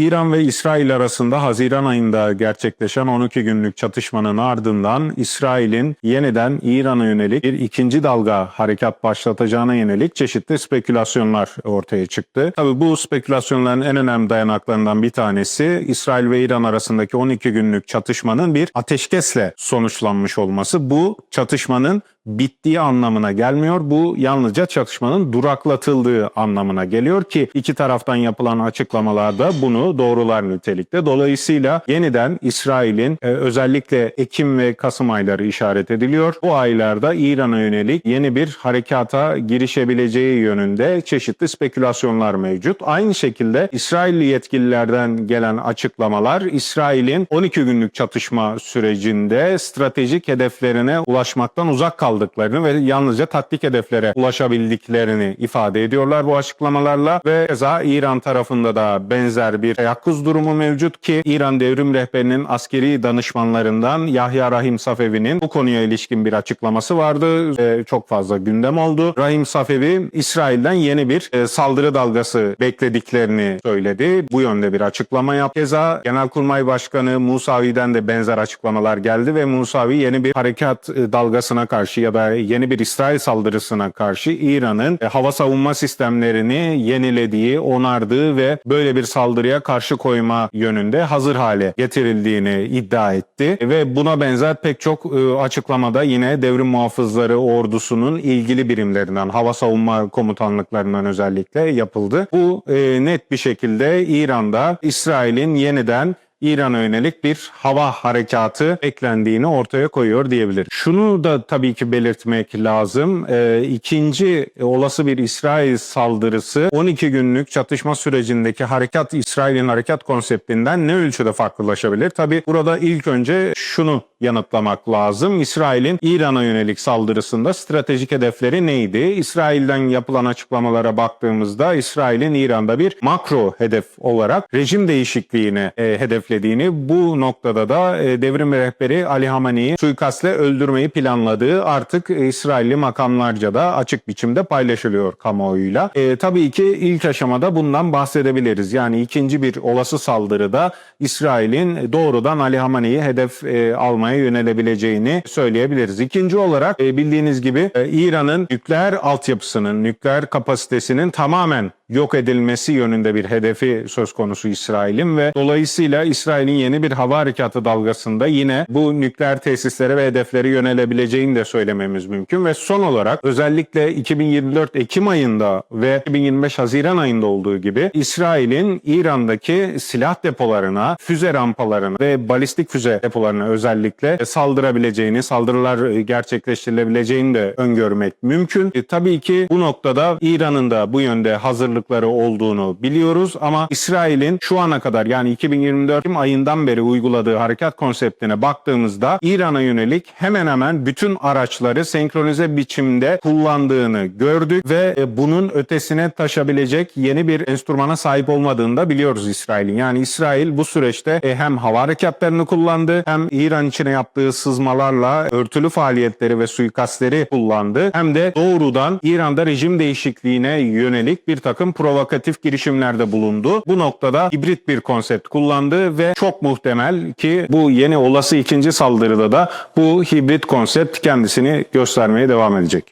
İran ve İsrail arasında Haziran ayında gerçekleşen 12 günlük çatışmanın ardından İsrail'in yeniden İran'a yönelik bir ikinci dalga harekat başlatacağına yönelik çeşitli spekülasyonlar ortaya çıktı. Tabii bu spekülasyonların en önemli dayanaklarından bir tanesi İsrail ve İran arasındaki 12 günlük çatışmanın bir ateşkesle sonuçlanmış olması. Bu çatışmanın bittiği anlamına gelmiyor. Bu yalnızca çatışmanın duraklatıldığı anlamına geliyor ki iki taraftan yapılan açıklamalarda bunu doğrular nitelikte. Dolayısıyla yeniden İsrail'in e, özellikle Ekim ve Kasım ayları işaret ediliyor. Bu aylarda İran'a yönelik yeni bir harekata girişebileceği yönünde çeşitli spekülasyonlar mevcut. Aynı şekilde İsrailli yetkililerden gelen açıklamalar İsrail'in 12 günlük çatışma sürecinde stratejik hedeflerine ulaşmaktan uzak kaldıklarını ve yalnızca taktik hedeflere ulaşabildiklerini ifade ediyorlar bu açıklamalarla ve keza İran tarafında da benzer bir teyakkuz durumu mevcut ki İran devrim rehberinin askeri danışmanlarından Yahya Rahim Safevi'nin bu konuya ilişkin bir açıklaması vardı. ve çok fazla gündem oldu. Rahim Safevi İsrail'den yeni bir e, saldırı dalgası beklediklerini söyledi. Bu yönde bir açıklama yaptı. Keza Genelkurmay Başkanı Musavi'den de benzer açıklamalar geldi ve Musavi yeni bir harekat e, dalgasına karşı ya da yeni bir İsrail saldırısına karşı İran'ın e, hava savunma sistemlerini yenilediği, onardığı ve böyle bir saldırıya karşı koyma yönünde hazır hale getirildiğini iddia etti. Ve buna benzer pek çok e, açıklamada yine devrim muhafızları ordusunun ilgili birimlerinden, hava savunma komutanlıklarından özellikle yapıldı. Bu e, net bir şekilde İran'da İsrail'in yeniden İran'a yönelik bir hava harekatı beklendiğini ortaya koyuyor diyebilir. Şunu da tabii ki belirtmek lazım. Ee, ikinci olası bir İsrail saldırısı 12 günlük çatışma sürecindeki harekat İsrail'in harekat konseptinden ne ölçüde farklılaşabilir? Tabii burada ilk önce şunu yanıtlamak lazım. İsrail'in İran'a yönelik saldırısında stratejik hedefleri neydi? İsrail'den yapılan açıklamalara baktığımızda İsrail'in İran'da bir makro hedef olarak rejim değişikliğini e, hedeflediğini, bu noktada da e, devrim rehberi Ali Hamani'yi suikastle öldürmeyi planladığı artık e, İsrailli makamlarca da açık biçimde paylaşılıyor kamuoyuyla. E, tabii ki ilk aşamada bundan bahsedebiliriz. Yani ikinci bir olası saldırıda İsrail'in doğrudan Ali Hamani'yi hedef e, almaya yönelebileceğini söyleyebiliriz. İkinci olarak e, bildiğiniz gibi e, İran'ın nükleer altyapısının, nükleer kapasitesinin tamamen yok edilmesi yönünde bir hedefi söz konusu İsrail'in ve dolayısıyla İsrail'in yeni bir hava harekatı dalgasında yine bu nükleer tesislere ve hedefleri yönelebileceğini de söylememiz mümkün ve son olarak özellikle 2024 Ekim ayında ve 2025 Haziran ayında olduğu gibi İsrail'in İran'daki silah depolarına, füze rampalarına ve balistik füze depolarına özellikle saldırabileceğini, saldırılar gerçekleştirilebileceğini de öngörmek mümkün. E, tabii ki bu noktada İran'ın da bu yönde hazırlıkları olduğunu biliyoruz ama İsrail'in şu ana kadar yani 2024 ayından beri uyguladığı harekat konseptine baktığımızda İran'a yönelik hemen hemen bütün araçları senkronize biçimde kullandığını gördük ve e, bunun ötesine taşabilecek yeni bir enstrümana sahip olmadığını da biliyoruz İsrail'in. Yani İsrail bu süreçte e, hem hava harekatlarını kullandı hem İran içine yaptığı sızmalarla örtülü faaliyetleri ve suikastleri kullandı. Hem de doğrudan İran'da rejim değişikliğine yönelik bir takım provokatif girişimlerde bulundu. Bu noktada hibrit bir konsept kullandı ve çok muhtemel ki bu yeni olası ikinci saldırıda da bu hibrit konsept kendisini göstermeye devam edecek.